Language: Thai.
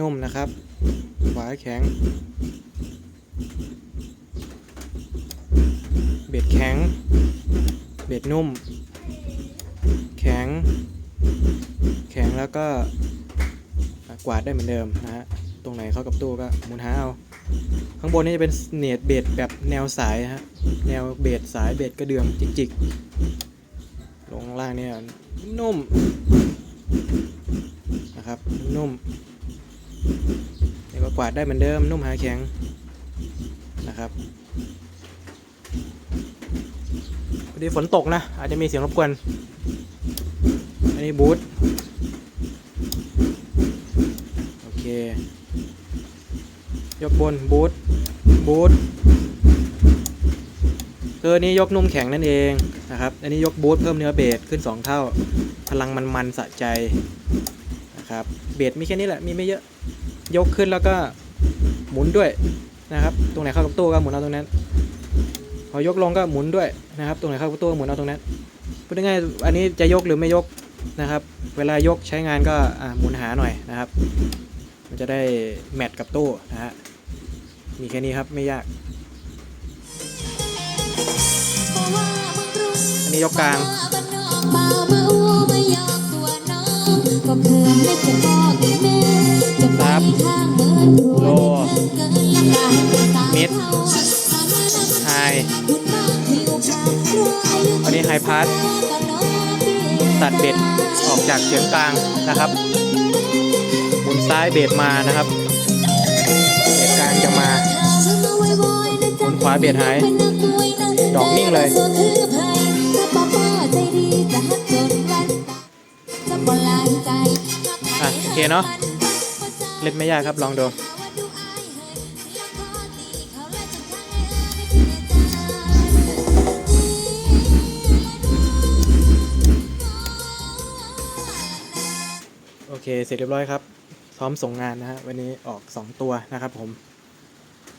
นุ่มนะครับขวาแข็ง เบ็ดแข็ง เบ็ดนุ่ม แข็ง แข็งแล้วก็กวาดได้เหมือนเดิมนะฮะ ตรงไหนเข้ากับตู้ก็มุนหาเอา ข้างบนนี่จะเป็นเนตเบดแบบแนวสายฮะ แนวเบดสายเบดกระเดื่องจิกๆ ลงล่างเนี่ยนุ่มนะครับนุ่ม แล้วก็กวาดได้เหมือนเดิมนุ่มหาแข็งนะครับพอดีฝนตกนะ อาจจะมีเสียงรบกวน อันนี้บูทโอเค ยกบนบูทบูทคือนี้ยกนุ่มแข็งนั่นเองนะครับ อันนี้ยกบูทเพิ่มเนื้อเบสขึ้น 2 เท่า พลังมันมันสะใจนะครับ เบสมีแค่นี้แหละ มีไม่เยอะ ยกขึ้นแล้วก็หมุนด้วยนะครับ ตรงไหนเข้ากับตู้ก็หมุนเอาตรงนั้น พอยกลงก็หมุนด้วยนะครับ ตรงไหนเข้ากับตู้ก็หมุนเอาตรงนั้น พูดง่ายๆอันนี้จะยกหรือไม่ยกนะครับ เวลายกใช้งานก็หมุนหาหน่อยนะครับ มันจะได้แมทกับตู้นะฮะ มีแค่นี้ครับไม่ยาก อันนี้ยกกลาง ครับ โลมิดไฮอันนี้ไฮพาสตัดเบ็ดออกจากเสียงกลางนะครับหมุนซ้ายเบ็ดมานะครับ เบ็ดกลางจะมาหมุนขวาเบ็ดหาย ดอกนิ่งเลยอะโอเคเนาะ เล่นไม่ยากครับลองดูโอเค เสร็จเรียบร้อยครับ พร้อมส่งงานนะฮะ วันนี้ออก 2 ตัวนะครับผม